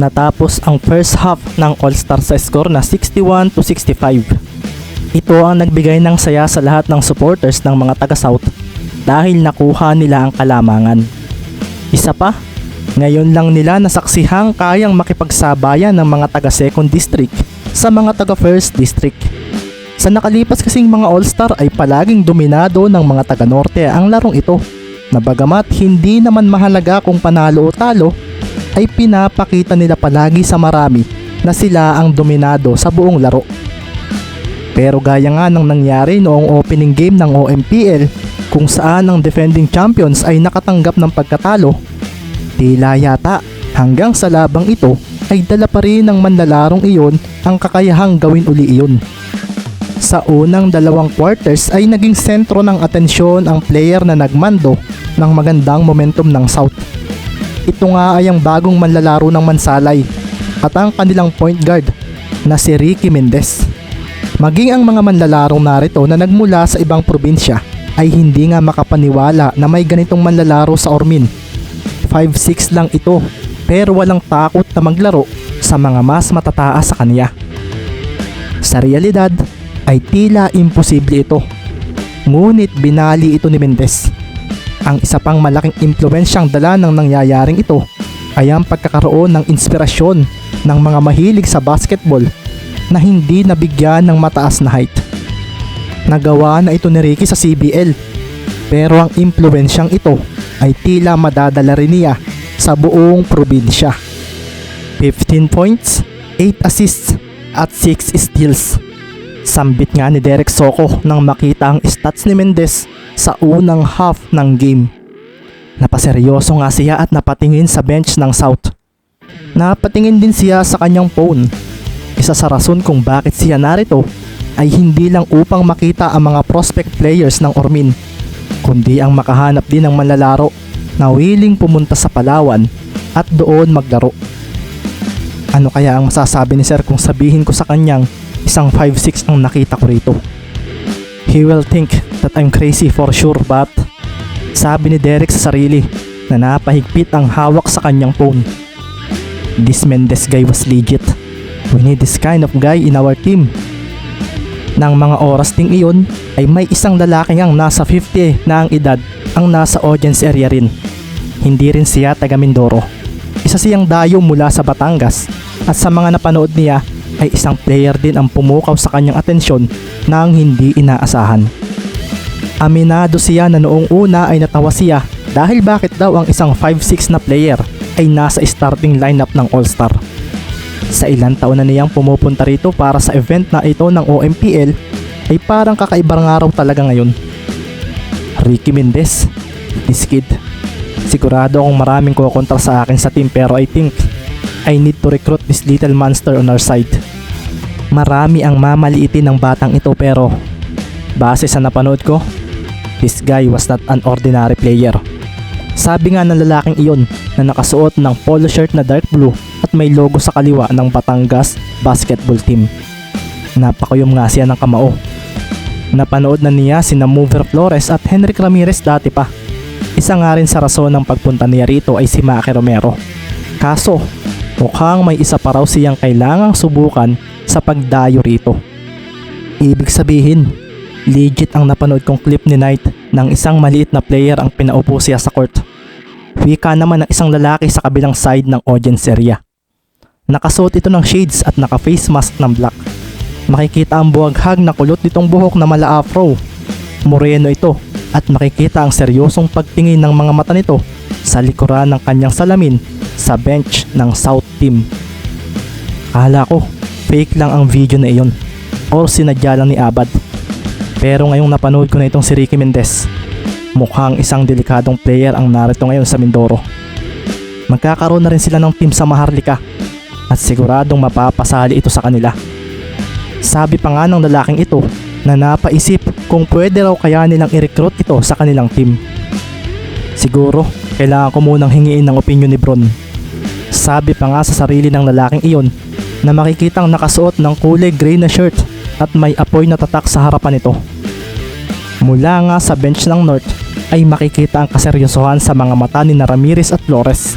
Natapos ang first half ng All-Star sa score na 61 to 65. Ito ang nagbigay ng saya sa lahat ng supporters ng mga taga-South dahil nakuha nila ang kalamangan. Isa pa, ngayon lang nila nasaksihang kayang makipagsabayan ng mga taga Second District sa mga taga First District. Sa nakalipas kasing mga All-Star ay palaging dominado ng mga taga Norte ang larong ito na bagamat hindi naman mahalaga kung panalo o talo ay pinapakita nila palagi sa marami na sila ang dominado sa buong laro. Pero gaya nga ng nangyari noong opening game ng OMPL kung saan ang defending champions ay nakatanggap ng pagkatalo, tila yata hanggang sa labang ito ay dala pa rin ng manlalarong iyon ang kakayahang gawin uli iyon. Sa unang dalawang quarters ay naging sentro ng atensyon ang player na nagmando ng magandang momentum ng South. Ito nga ay ang bagong manlalaro ng Mansalay at ang kanilang point guard na si Ricky Mendez. Maging ang mga manlalarong narito na nagmula sa ibang probinsya ay hindi nga makapaniwala na may ganitong manlalaro sa Ormin. 5'6 lang ito pero walang takot na maglaro sa mga mas matataas sa kanya. Sa realidad ay tila imposible ito. Ngunit binali ito ni Mendez. Ang isa pang malaking impluensyang dala ng nangyayaring ito ay ang pagkakaroon ng inspirasyon ng mga mahilig sa basketball na hindi nabigyan ng mataas na height. Nagawa na ito ni Ricky sa CBL pero ang impluensyang ito ay tila madadala rin niya sa buong probinsya. 15 points, 8 assists at 6 steals. Sambit nga ni Derek Soko nang makita ang stats ni Mendez sa unang half ng game. Napaseryoso nga siya at napatingin sa bench ng South. Napatingin din siya sa kanyang phone. Isa sa rason kung bakit siya narito ay hindi lang upang makita ang mga prospect players ng Ormin, kundi ang makahanap din ng manlalaro na willing pumunta sa Palawan at doon maglaro. Ano kaya ang masasabi ni Sir kung sabihin ko sa kanyang isang 5'6 ang nakita ko rito? He will think that I'm crazy for sure but sabi ni Derek sa sarili na napahigpit ang hawak sa kanyang phone. This Mendez guy was legit. We need this kind of guy in our team. Nang mga oras ding iyon ay may isang lalaki ang nasa 50 na ang edad ang nasa audience area rin. Hindi rin siya taga Mindoro. Isa siyang dayo mula sa Batangas at sa mga napanood niya ay isang player din ang pumukaw sa kanyang atensyon nang hindi inaasahan. Aminado siya na noong una ay natawa siya dahil bakit daw ang isang 5'6 na player ay nasa starting lineup ng All-Star. Sa ilang taon na niyang pumupunta rito para sa event na ito ng OMPL ay parang kakaibang araw talaga ngayon. Ricky Mendez, this kid. Sigurado akong maraming kukontra sa akin sa team pero I think I need to recruit this little monster on our side. Marami ang mamaliitin ng batang ito pero base sa napanood ko, this guy was not an ordinary player. Sabi nga ng lalaking iyon na nakasuot ng polo shirt na dark blue at may logo sa kaliwa ng Batangas basketball team. Napakuyom nga siya ng kamao. Napanood na niya sina Mover Flores at Henrik Ramirez dati pa. Isa nga rin sa rason ng pagpunta niya rito ay si Maki Romero. Kaso, mukhang may isa pa raw siyang kailangang subukan sa pagdayo rito. Ibig sabihin, legit ang napanood kong clip ni Knight ng isang maliit na player ang pinaupo siya sa court. Wika naman ng isang lalaki sa kabilang side ng audience area. Nakasuot ito ng shades at naka-face mask ng black. Makikita ang buwaghag na kulot nitong buhok na mala afro. Moreno ito at makikita ang seryosong pagtingin ng mga mata nito sa likuran ng kanyang salamin sa bench ng South Team. Kala ko, fake lang ang video na iyon or sinadya lang ni Abad. Pero ngayong napanood ko na itong si Ricky Mendez, mukhang isang delikadong player ang narito ngayon sa Mindoro. Magkakaroon na rin sila ng team sa Maharlika at siguradong mapapasali ito sa kanila. Sabi pa nga ng lalaking ito na napaisip kung pwede raw kaya nilang i-recruit ito sa kanilang team. Siguro, kailangan ko munang hingiin ng opinion ni Bron. Sabi pa nga sa sarili ng lalaking iyon na makikitang nakasuot ng kulay gray na shirt at may apoy na tatak sa harapan nito. Mula nga sa bench ng North ay makikita ang kaseryosohan sa mga mata ni Ramirez at Flores.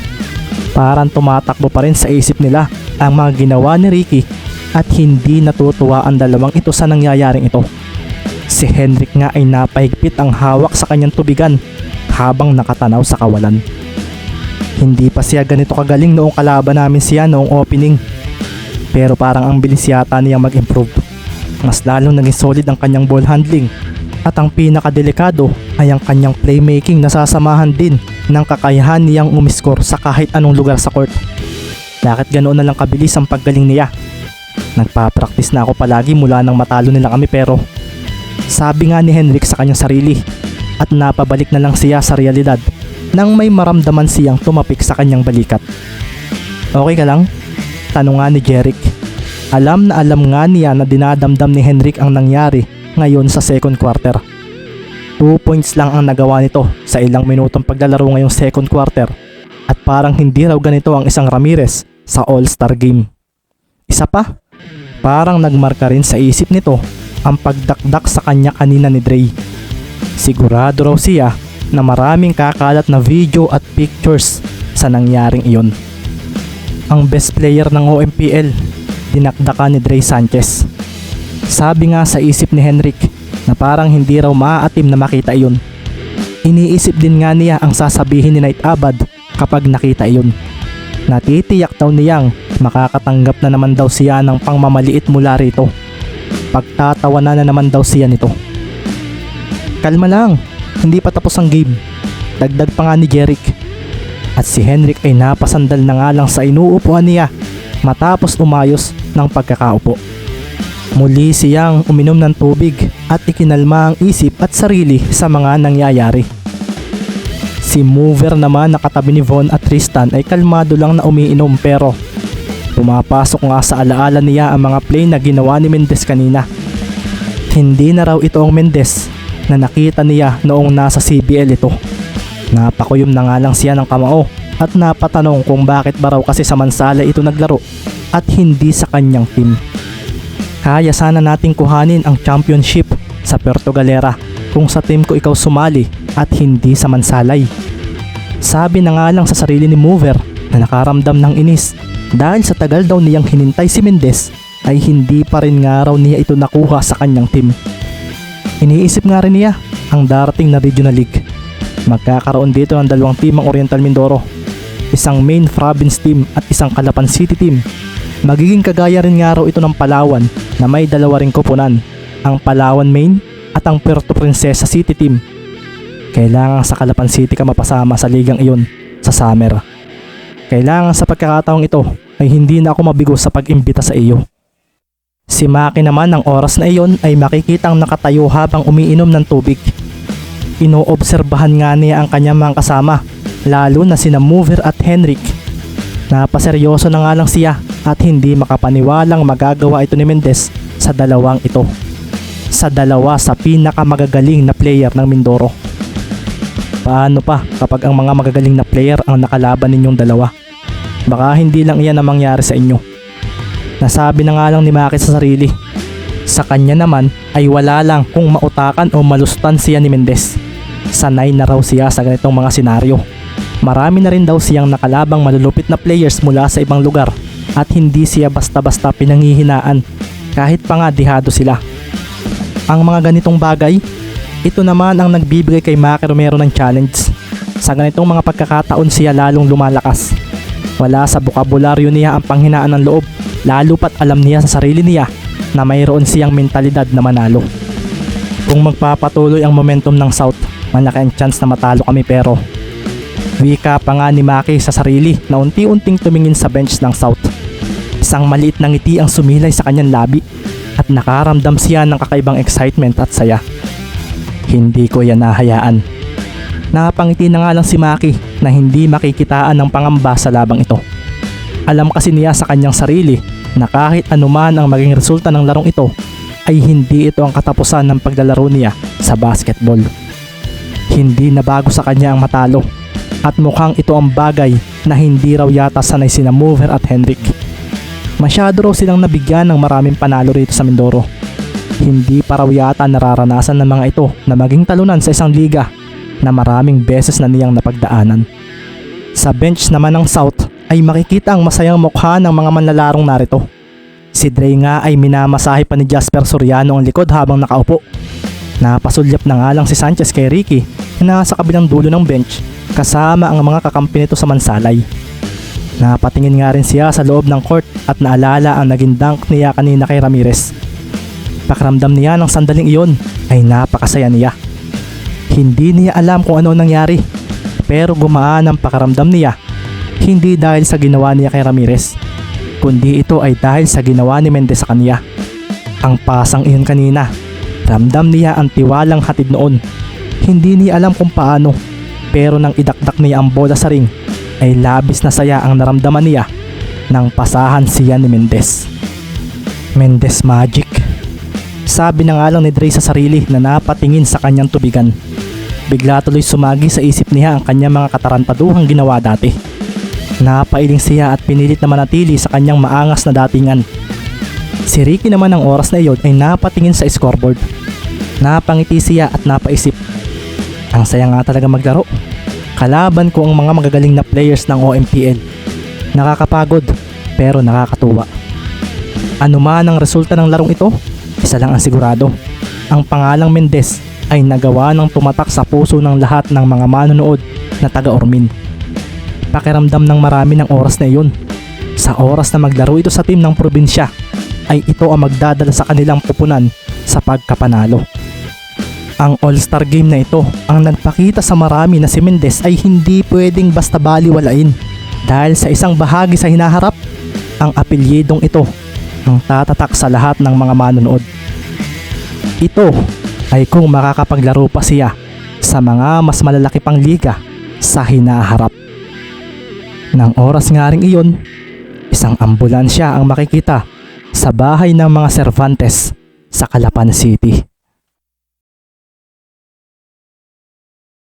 Parang tumatakbo pa rin sa isip nila ang mga ginawa ni Ricky at hindi natutuwa ang dalawang ito sa nangyayaring ito. Si Henrik nga ay napahigpit ang hawak sa kanyang tubigan habang nakatanaw sa kawalan. Hindi pa siya ganito kagaling noong kalaban namin siya noong opening. Pero parang ang bilis yata niyang mag-improve. Mas lalong naging solid ang kanyang ball handling at ang pinakadelikado ay ang kanyang playmaking na sasamahan din ng kakayahan niyang umiskor sa kahit anong lugar sa court. Bakit ganoon na lang kabilis ang paggaling niya? Nagpa-practice na ako palagi mula nang matalo nila kami pero sabi nga ni Henrik sa kanyang sarili at napabalik na lang siya sa realidad nang may maramdaman siyang tumapik sa kanyang balikat. Okay ka lang? Tanong nga ni Jeric. Alam na alam nga niya na dinadamdam ni Henrik ang nangyari ngayon sa second quarter. 2 points lang ang nagawa nito sa ilang minutong paglalaro ngayong second quarter at parang hindi raw ganito ang isang Ramirez sa All-Star Game. Isa pa, parang nagmarka rin sa isip nito ang pagdakdak sa kanya kanina ni Dre. Sigurado raw siya na maraming kakalat na video at pictures sa nangyaring iyon. Ang best player ng OMPL, dinakdaka ni Dre Sanchez. Sabi nga sa isip ni Henrik na parang hindi raw maaatim na makita iyon. Iniisip din nga niya ang sasabihin ni Knight Abad kapag nakita iyon. Natitiyak daw niyang makakatanggap na naman daw siya ng pangmamaliit mula rito. Pagtatawanan na naman daw siya nito. Kalma lang, hindi pa tapos ang game. Dagdag pa nga ni Jeric. At si Henrik ay napasandal na nga lang sa inuupuan niya matapos umayos ng pagkakaupo. Muli siyang uminom ng tubig at ikinalma ang isip at sarili sa mga nangyayari. Si Mover naman na katabi ni Von at Tristan ay kalmado lang na umiinom pero pumapasok nga sa alaala niya ang mga play na ginawa ni Mendez kanina. Hindi na raw ito ang Mendez na nakita niya noong nasa CBL ito. Napakuyom na nga lang siya ng kamao at napatanong kung bakit ba raw kasi sa Mansala ito naglaro at hindi sa kanyang team. Kaya sana nating kuhanin ang championship sa Puerto Galera kung sa team ko ikaw sumali at hindi sa Mansalay. Sabi na nga lang sa sarili ni Mover na nakaramdam ng inis dahil sa tagal daw niyang hinintay si Mendez ay hindi pa rin nga raw niya ito nakuha sa kanyang team. Iniisip nga rin niya ang darating na Regional League. Magkakaroon dito ng dalawang team ang Oriental Mindoro. Isang main province team at isang Calapan City team. Magiging kagaya rin nga raw ito ng Palawan na may dalawa ring koponan. Ang Palawan main at ang Puerto Princesa City team. Kailangan sa Calapan City ka mapasama sa ligang iyon sa summer. Kailangan sa pagkakataong ito ay hindi na ako mabigo sa pag-imbita sa iyo. Si Maki naman ng oras na iyon ay makikitang nakatayo habang umiinom ng tubig. Inoobserbahan nga niya ang kanyang mga kasama, lalo na sina Mover at Henrik. Napaseryoso na nga lang siya at hindi makapaniwalang magagawa ito ni Mendez sa dalawang ito. Sa dalawa sa pinakamagagaling na player ng Mindoro. Paano pa kapag ang mga magagaling na player ang nakalaban ninyong dalawa? Baka hindi lang iyan ang mangyari sa inyo. Nasabi na nga lang ni Maki sa sarili. Sa kanya naman ay wala lang kung mautakan o malustan siya ni Mendez. Sanay na raw siya sa ganitong mga senaryo. Marami na rin daw siyang nakalabang malulupit na players mula sa ibang lugar at hindi siya basta-basta pinanghihinaan kahit pa nga dihado sila. Ang mga ganitong bagay, ito naman ang nagbibigay kay Maki Romero ng challenge. Sa ganitong mga pagkakataon siya lalong lumalakas. Wala sa bukabularyo niya ang panghinaan ng loob lalo pat alam niya sa sarili niya na mayroon siyang mentalidad na manalo. Kung magpapatuloy ang momentum ng South, malaki ang chance na matalo kami pero wika pa nga ni Maki sa sarili na unti-unting tumingin sa bench ng South. Isang maliit na ngiti ang sumilay sa kanyang labi at nakaramdam siya ng kakaibang excitement at saya. Hindi ko yan nahayaan. Napangiti na nga lang si Maki na hindi makikitaan ng pangamba sa labang ito. Alam kasi niya sa kanyang sarili na kahit anuman ang maging resulta ng larong ito ay hindi ito ang katapusan ng paglalaro niya sa basketball. Hindi na bago sa kanya ang matalo at mukhang ito ang bagay na hindi raw yata sanay sina Mover at Henrik. Masyado raw silang nabigyan ng maraming panalo rito sa Mindoro. Hindi pa raw yata nararanasan ng mga ito na maging talunan sa isang liga na maraming beses na niyang napagdaanan. Sa bench naman ng South ay makikita ang masayang mukha ng mga manlalarong narito. Si Dre nga ay minamasahe pa ni Jasper Soriano ang likod habang nakaupo. Napasulyap na nga lang si Sanchez kay Ricky na nasa kabilang dulo ng bench kasama ang mga kakampi nito sa mansalay. Napatingin nga rin siya sa loob ng court at naalala ang naging dunk niya kanina kay Ramirez. Pakiramdam niya ng sandaling iyon ay napakasaya niya. Hindi niya alam kung ano ang nangyari pero gumaan ang pakiramdam niya hindi dahil sa ginawa niya kay Ramirez kundi ito ay dahil sa ginawa ni Mendez sa kanya. Ang pasang iyon kanina, ramdam niya ang tiwalang hatid noon. Hindi niya alam kung paano pero nang idakdak niya ang bola sa ring ay labis na saya ang naramdaman niya nang pasahan siya ni Mendez. Mendez Magic. Sabi na nga lang ni Dre sa sarili na napatingin sa kanyang tubigan. Bigla tuloy sumagi sa isip niya ang kanyang mga katarantaduhang ginawa dati. Napailing siya at pinilit na manatili sa kanyang maangas na datingan. Si Ricky naman ng oras na iyon ay napatingin sa scoreboard. Napangiti siya at napaisip. Ang saya nga talaga maglaro. Kalaban ko ang mga magagaling na players ng OMPL. Nakakapagod pero nakakatuwa. Ano man ang resulta ng larong ito, isa lang ang sigurado. Ang pangalang Mendez ay nagawa ng tumatak sa puso ng lahat ng mga manonood na taga-Ormin. Pakiramdam ng marami ng oras na iyon. Sa oras na maglaro ito sa team ng probinsya, ay ito ang magdadala sa kanilang pupunan sa pagkapanalo. Ang All-Star Game na ito ang nagpakita sa marami na si Mendez ay hindi pwedeng basta baliwalain dahil sa isang bahagi sa hinaharap, ang apelyidong ito ang tatatak sa lahat ng mga manonood. Ito ay kung makakapaglaro pa siya sa mga mas malalaki pang liga sa hinaharap. Nang oras nga rin iyon, isang ambulansya ang makikita sa bahay ng mga Cervantes sa Calapan City.